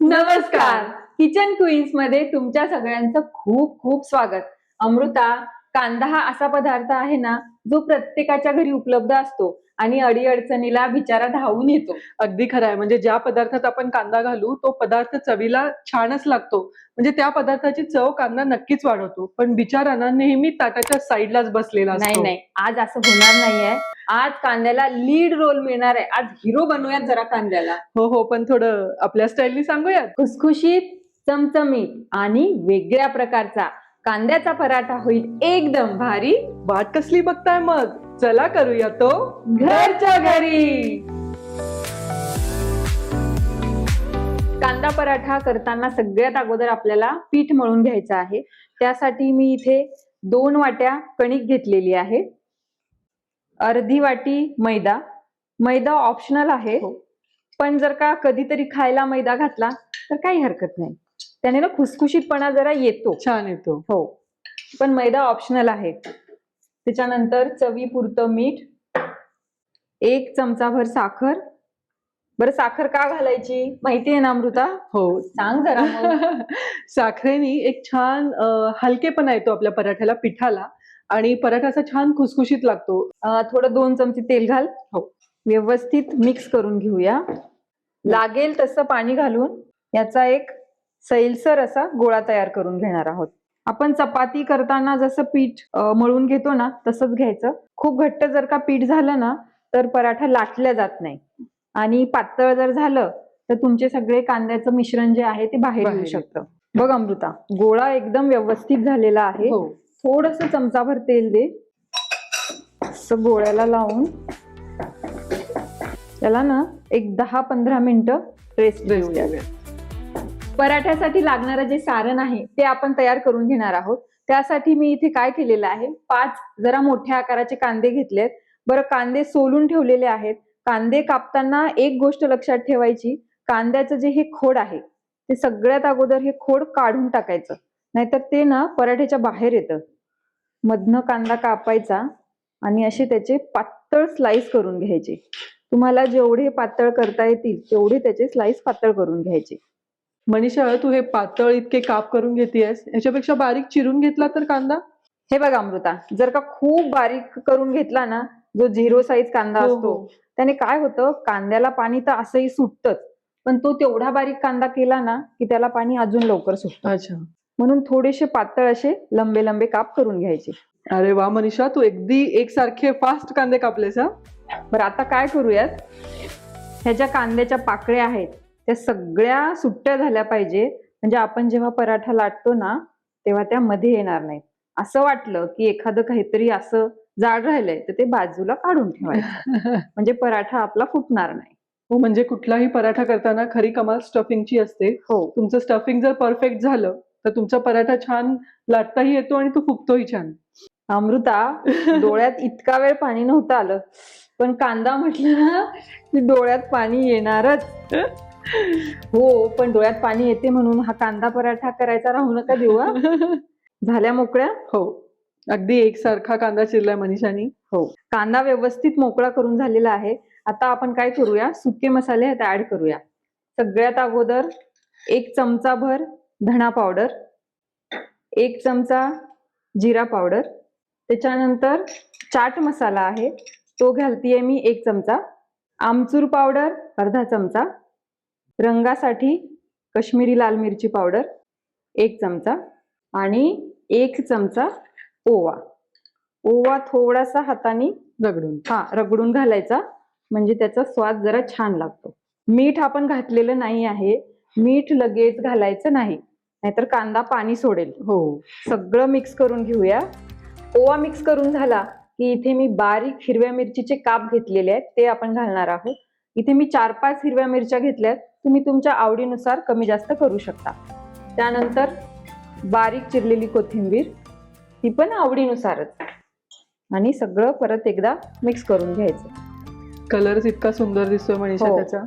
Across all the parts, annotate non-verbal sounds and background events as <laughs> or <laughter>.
नमस्कार. किचन क्वीन्समध्ये तुमच्या सगळ्यांचं खूप खूप स्वागत. अमृता कांदा हा असा पदार्थ आहे ना जो प्रत्येकाच्या घरी उपलब्ध असतो आणि अडीअडचणीला बिचारा धावून येतो. अगदी खरं आहे. म्हणजे ज्या पदार्थात आपण कांदा घालू तो पदार्थ चवीला छानच लागतो. म्हणजे त्या पदार्थाची चव कांदा नक्कीच वाढवतो. पण बिचारांना नेहमी ताटाच्या साईडलाच बसलेला नाही नाही. आज असं होणार नाहीये. आज कांद्याला लीड रोल मिळणार आहे. आज हिरो बनवूयात जरा कांद्याला. हो हो पण थोडं आपल्या स्टाईलनी सांगूयात. खुसखुशीत चमचमीत आणि वेगळ्या प्रकारचा कांद्याचा पराठा होईल एकदम भारी. वाट कसली बघताय मग? चला करूया तो घरच्या घरी. कांदा पराठा करताना सगळ्यात अगोदर आपल्याला पीठ मळून घ्यायचं आहे. त्यासाठी मी इथे दोन वाट्या कणिक घेतलेली आहे. अर्धी वाटी मैदा. मैदा ऑप्शनल आहे. हो. पण जर का कधीतरी खायला मैदा घातला तर काही हरकत नाही. त्याने ना खुसखुशीतपणा जरा येतो. छान येतो. हो. पण मैदा ऑप्शनल आहे. त्याच्यानंतर चवीपुरतं मीठ एक चमचाभर साखर बरं साखर का घालायची? माहिती आहे ना अमृता? हो. सांग जरा. <laughs> साखरेनी एक छान हलकेपणा येतो आपल्या पराठ्याला पिठाला. आणि पराठा असा छान खुसखुशीत लागतो. थोडं दोन चमचे तेल घाल. हो. व्यवस्थित मिक्स करून घेऊया. लागेल तसं पाणी घालून याचा एक सैलसर असा गोळा तयार करून घेणार आहोत. आपण चपाती करताना जसं पीठ मळून घेतो ना तसंच घ्यायचं. खूप घट्ट जर का पीठ झालं ना तर पराठा लाटला जात नाही. आणि पातळ जर झालं तर तुमचे सगळे कांद्याचं मिश्रण जे आहे ते बाहेर येऊ शकतं. बघ अमृता गोळा एकदम व्यवस्थित झालेला आहे. हो. थोडस चमचाभर तेल दे. असं गोळ्याला लावून. त्याला ना एक दहा पंधरा मिनिटं रेस्ट देऊया. पराठ्यासाठी लागणारं जे सारण आहे ते आपण तयार करून घेणार आहोत. त्यासाठी मी इथे काय केलेलं आहे? पाच जरा मोठ्या आकाराचे कांदे घेतलेत. बरं कांदे सोलून ठेवलेले आहेत. कांदे कापताना एक गोष्ट लक्षात ठेवायची कांद्याचं जे हे खोड आहे ते सगळ्यात अगोदर हे खोड काढून टाकायचं नाहीतर ते ना पराठ्याच्या बाहेर येतं. मधनं कांदा कापायचा आणि असे त्याचे पातळ स्लाइस करून घ्यायचे. तुम्हाला जेवढे पातळ करता येतील तेवढे त्याचे स्लाइस पातळ करून घ्यायचे. मनीषा तू हे पातळ इतके काप करून घेतेयस? ह्याच्यापेक्षा बारीक चिरून घेतला तर कांदा? हे बघा अमृता जर का खूप बारीक करून घेतला ना जो झिरो साईज कांदा हो, असतो हो. त्याने काय होतं कांद्याला पाणी तर असंही सुटतच पण तो तेवढा बारीक कांदा केला ना की त्याला पाणी अजून लवकर सुटतं. अच्छा. म्हणून थोडेसे पातळ असे लंबे लंबे काप करून घ्यायचे. अरे वा मनीषा तू अगदी एकसारखे फास्ट कांदे कापलेस हा? बरं आता काय करूयात? ह्या ज्या कांद्याच्या पाकळ्या आहेत त्या सगळ्या सुट्ट्या झाल्या पाहिजे. म्हणजे आपण जेव्हा पराठा लाटतो ना तेव्हा त्या मध्ये येणार नाहीत. असं वाटलं की एखादं काहीतरी असं जाड राहिलंय तर ते बाजूला काढून ठेवायचं. <laughs> म्हणजे पराठा आपला फुटणार नाही. हो म्हणजे कुठलाही पराठा करताना खरी कमाल स्टफिंगची असते. हो. तुमचं स्टफिंग जर परफेक्ट झालं तर तुमचा पराठा छान लाटताही येतो आणि तो फुगतोही छान. अमृता <laughs> डोळ्यात इतका वेळ पाणी नव्हतं आलं. पण कांदा म्हटलं ना की डोळ्यात पाणी येणारच. हो पण डोळ्यात पाणी येते म्हणून हा कांदा पराठा करायचा राहू नका देऊ. <laughs> झाल्या मोकळ्या? हो. अगदी एकसारखा कांदा चिरलाय मनीषानी. हो. कांदा व्यवस्थित मोकळा करून झालेला आहे. आता आपण काय करूया? सुके मसाले आहेत ऍड करूया. सगळ्यात अगोदर एक चमचा भर धणा पावडर एक चमचा जिरा पावडर त्याच्यानंतर चाट मसाला आहे तो घालतीये मी एक चमचा आमचूर पावडर अर्धा चमचा रंगासाठी कश्मीरी लाल मिरची पावडर एक चमचा आणि एक चमचा ओवा. ओवा थोडासा हाताने रगडून हा रगडून घालायचा. म्हणजे त्याचा स्वाद जरा छान लागतो. मीठ आपण घातलेलं नाही आहे. मीठ लगेच घालायचं नाही. नाहीतर कांदा पाणी सोडेल. हो. सगळं मिक्स करून घेऊया. ओवा मिक्स करून झाला की इथे मी बारीक हिरव्या मिरचीचे काप घेतलेले आहेत. ते आपण घालणार आहोत. इथे मी चार पाच हिरव्या मिरच्या घेतल्यात. तुम्ही तुमच्या आवडीनुसार कमी जास्त करू शकता. त्यानंतर बारीक चिरलेली कोथिंबीर. ती पण आवडीनुसारच. आणि सगळं परत एकदा मिक्स करून घ्यायचं. कलर इतका सुंदर दिसतोय मनीषा हो. त्याचा.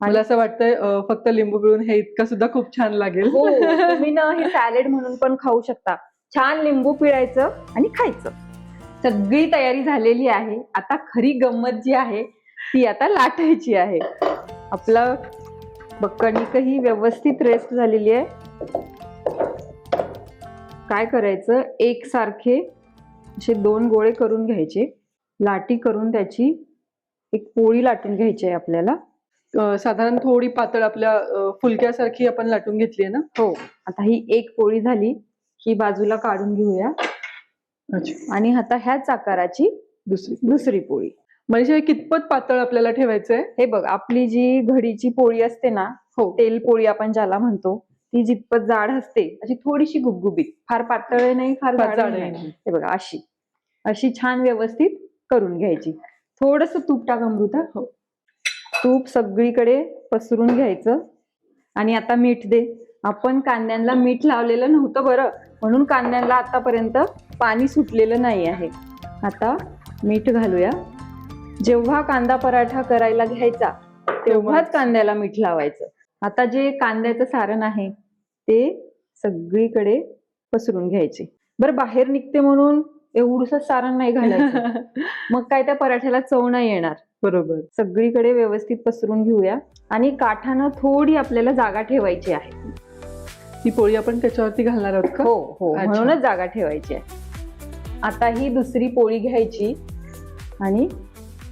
मला असं वाटतंय फक्त लिंबू पिळून हे इतकं सुद्धा खूप छान लागेल. हो तुम्ही ना हे सॅलेड म्हणून पण खाऊ शकता. छान लिंबू पिळायचं आणि खायचं. सगळी तयारी झालेली आहे. आता खरी गंमत जी आहे ती आता लाटायची आहे. आपलं बघ कणिक ही व्यवस्थित रेस्ट झालेली आहे. काय करायचं? एक सारखे असे दोन गोळे करून घ्यायचे. लाटी करून त्याची एक पोळी लाटून घ्यायची आहे आपल्याला. साधारण थोडी पातळ आपल्या फुलक्यासारखी आपण लाटून घेतली आहे ना? हो. आता ही एक पोळी झाली. ही बाजूला काढून घेऊया. अच्छा. आणि आता ह्याच आकाराची दुसरी दुसरी पोळी. म्हणजे कितपत पातळ आपल्याला ठेवायचंय? हे बघ आपली जी घडीची पोळी असते ना हो. तेल पोळी आपण ज्याला म्हणतो ती जितपत जाड असते अशी थोडीशी गुबगुबीत. फार पातळ नाही फार जाड नाही. हे बघा अशी. अशी छान व्यवस्थित करून घ्यायची. थोडस तूप टाक अमृता. हो. तूप सगळीकडे पसरून घ्यायचं. आणि आता मीठ दे. आपण कांद्यांना मीठ लावलेलं नव्हतं बरं. म्हणून कांद्यांना आतापर्यंत पाणी सुटलेलं नाही आहे. आता मीठ घालूया. जेव्हा कांदा पराठा करायला घ्यायचा तेव्हाच. कांद्याला मीठ लावायचं. आता जे कांद्याचं सारण आहे ते सगळीकडे पसरून घ्यायचे. बरं बाहेर निघते म्हणून एवढस सारण नाही घालायचं. <laughs> मग काय त्या पराठ्याला चव नाही येणार. बरोबर. सगळीकडे व्यवस्थित पसरून घेऊया आणि काठानं थोडी आपल्याला जागा ठेवायची आहे. ही पोळी आपण त्याच्यावरती घालणार आहोत का? हो हो अच्छा. म्हणूनच जागा ठेवायची आहे. आता ही दुसरी पोळी घ्यायची आणि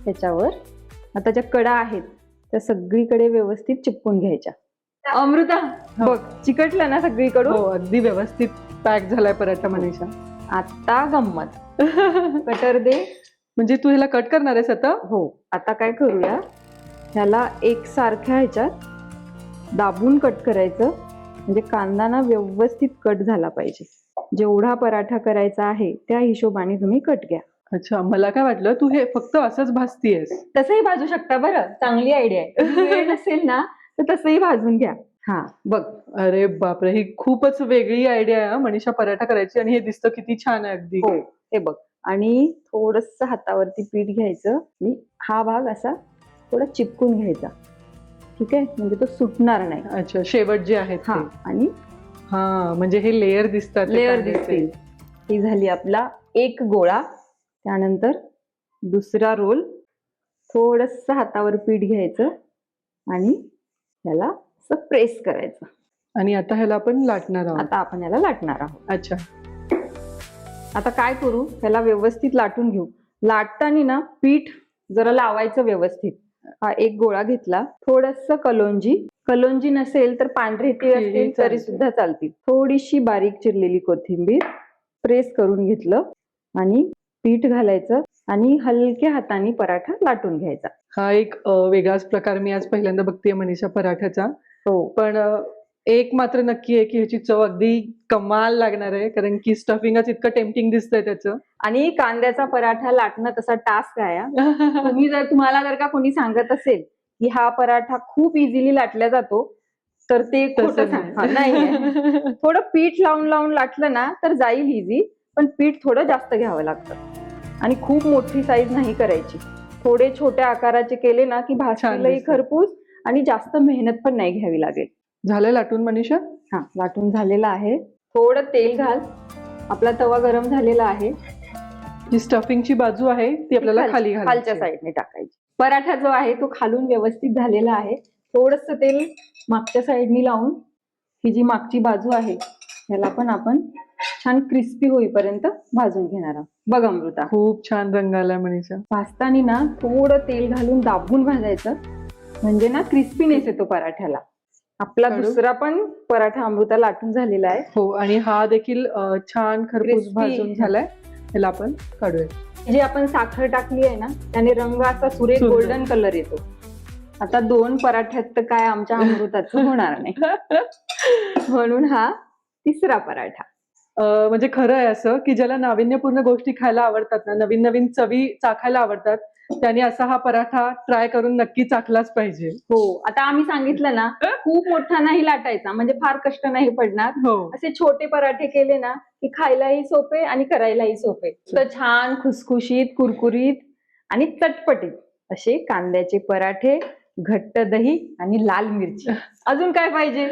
त्याच्यावर आता ज्या कडा आहेत त्या सगळीकडे व्यवस्थित चिपकून घ्यायच्या. अमृता हो. बघ चिकटलं ना सगळीकडून? हो अगदी व्यवस्थित पॅक झालाय पराठा मनीषा. आता गंमत. <laughs> कटर दे. म्हणजे तू ह्याला कट करणार आहेस आता? हो आता काय करूया? ह्याला एक सारख्या ह्याच्यात दाबून कट करायचं. म्हणजे कांदा ना व्यवस्थित कट झाला पाहिजे. जेवढा पराठा करायचा आहे त्या हिशोबाने तुम्ही कट घ्या. अच्छा मला काय वाटलं तू हे फक्त असंच भाजतीयस तसंही भाजू शकता बरं. चांगली आयडिया आहे. नसेल ना तर तसंही भाजून घ्या. हा बघ अरे बापरे ही खूपच वेगळी आयडिया आहे हं, मनीषा पराठा करायची आणि हे दिसतं किती छान आहे अगदी. हो हे बघ. आणि थोडस हातावरती पीठ घ्यायचं. आणि हा भाग असा थोडा चिपकून घ्यायचा. ठीक आहे? म्हणजे तो सुटणार नाही. अच्छा शेवट जे आहेत हा. आणि हा म्हणजे हे लेअर दिसतात ते लेअर कांद्याचे. दिसतील. ही झाली आपला एक गोळा. त्यानंतर दुसरा रोल थोडस हातावर पीठ घ्यायचं. आणि त्याला असं प्रेस करायचं. आणि आता ह्याला आपण लाटणार आहोत. आता आपण याला लाटणार आहोत. अच्छा. आता काय करू? त्याला व्यवस्थित लाटून घेऊ. लाटताना ना पीठ जरा लावायचं व्यवस्थित. हा एक गोळा घेतला. थोडस कलोंजी. कलोंजी नसेल तर पांढरे तीळ असतील. तरी सुद्धा चालतील. थोडीशी बारीक चिरलेली कोथिंबीर प्रेस करून घेतलं आणि पीठ घालायचं आणि हलक्या हाताने पराठा लाटून घ्यायचा. हा एक वेगळाच प्रकार मी आज पहिल्यांदा बघतेय मनीषा पराठ्याचा हो. पण एक मात्र नक्की आहे की ह्याची चव अगदी कमाल लागणार आहे कारण की स्टफिंगच इतकं टेम्पटिंग दिसतंय त्याचं. आणि कांद्याचा पराठा लाटणं तसा टास्क आहे हा. तुम्ही जर तुम्हाला जर का कोणी सांगत असेल की हा पराठा खूप इझिली लाटला जातो तर ते नाही. थोडं पीठ लावून लावून लाटलं ना तर जाईल इझी पण पीठ थोडं जास्त घ्यावं लागतं. आणि खूप मोठी साईज नाही करायची. थोडे छोट्या आकाराचे केले ना की भाजतीलही दिसतं. खरपूस आणि जास्त मेहनत पण नाही घ्यावी लागेल. झालं लाटून मनीषा? हा लाटून झालेला आहे. थोडं तेल घाल. आपला तवा गरम झालेला आहे. जी स्टफिंगची बाजू आहे ती आपल्याला खाल-. खालच्या साईडने टाकायची. पराठा जो आहे तो खालून व्यवस्थित झालेला आहे. थोडस तेल मागच्या साईडनी लावून ही जी मागची बाजू आहे ह्याला पण आपण छान क्रिस्पी होईपर्यंत भाजून घेणार आहोत. बघ अमृता. खूप छान रंग आलाय मनीषा. भाजताना ना थोडं तेल घालून दाबून भाजायचं. म्हणजे ना क्रिस्पीनेस येतो पराठ्याला. आपला? दुसरा पण पराठा अमृता लाटून झालेला आहे. हो आणि हा देखील अ, छान खरपूस Crispy. भाजून झालाय. ह्याला आपण काढूया. जी आपण साखर टाकली आहे ना त्याने रंग असा सुरेख सुंदर. गोल्डन कलर येतो. आता दोन पराठ्यात तर काय आमच्या अमृताचं होणार नाही. <laughs> म्हणून हा तिसरा पराठा. म्हणजे खरं आहे असं की ज्याला नाविन्यपूर्ण गोष्टी खायला आवडतात ना नवीन नवीन चवी चाखायला आवडतात त्याने असा हा पराठा ट्राय करून नक्की चाखलाच पाहिजे. हो आता आम्ही सांगितलं ना खूप मोठा नाही लाटायचा म्हणजे फार कष्ट नाही पडणार. हो. असे छोटे पराठे केले ना की खायलाही सोपे आणि करायलाही सोपे. तर छान खुसखुशीत कुरकुरीत आणि चटपटीत असे कांद्याचे पराठे घट्ट दही आणि लाल मिरची. <laughs> अजून काय पाहिजे?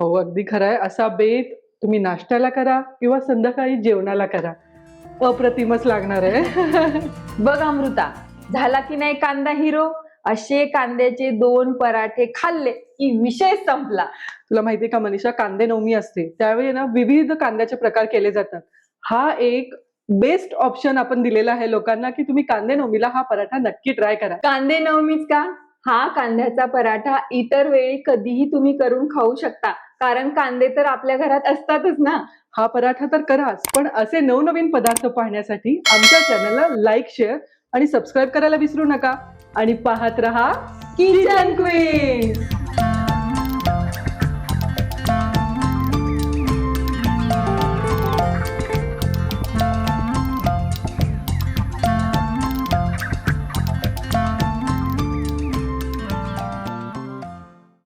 हो अगदी खरं आहे. असा बेत तुम्ही नाश्त्याला करा किंवा संध्याकाळी जेवणाला करा. अप्रतिमच लागणार आहे. <laughs> बघ अमृता झाला की नाही कांदा हिरो? असे कांद्याचे दोन पराठे खाल्ले की विषय संपला. तुला माहितीये का मनीषा कांदे नवमी असते. त्यावेळी ना विविध कांद्याचे प्रकार केले जातात. हा एक बेस्ट ऑप्शन आपण दिलेला आहे लोकांना की तुम्ही कांदे नवमीला हा पराठा नक्की ट्राय करा. कांदे नवमीच का? हा कांद्याचा पराठा इतर वेळी कधीही तुम्ही करून खाऊ शकता. कारण कांदे तर आपल्या घरात असतातच ना. हा पराठा तर कराच. पण असे नवनवीन पदार्थ पाहण्यासाठी आमच्या चॅनलला लाईक शेअर आणि सबस्क्राईब करायला विसरू नका. आणि पाहत रहा किचन क्वीन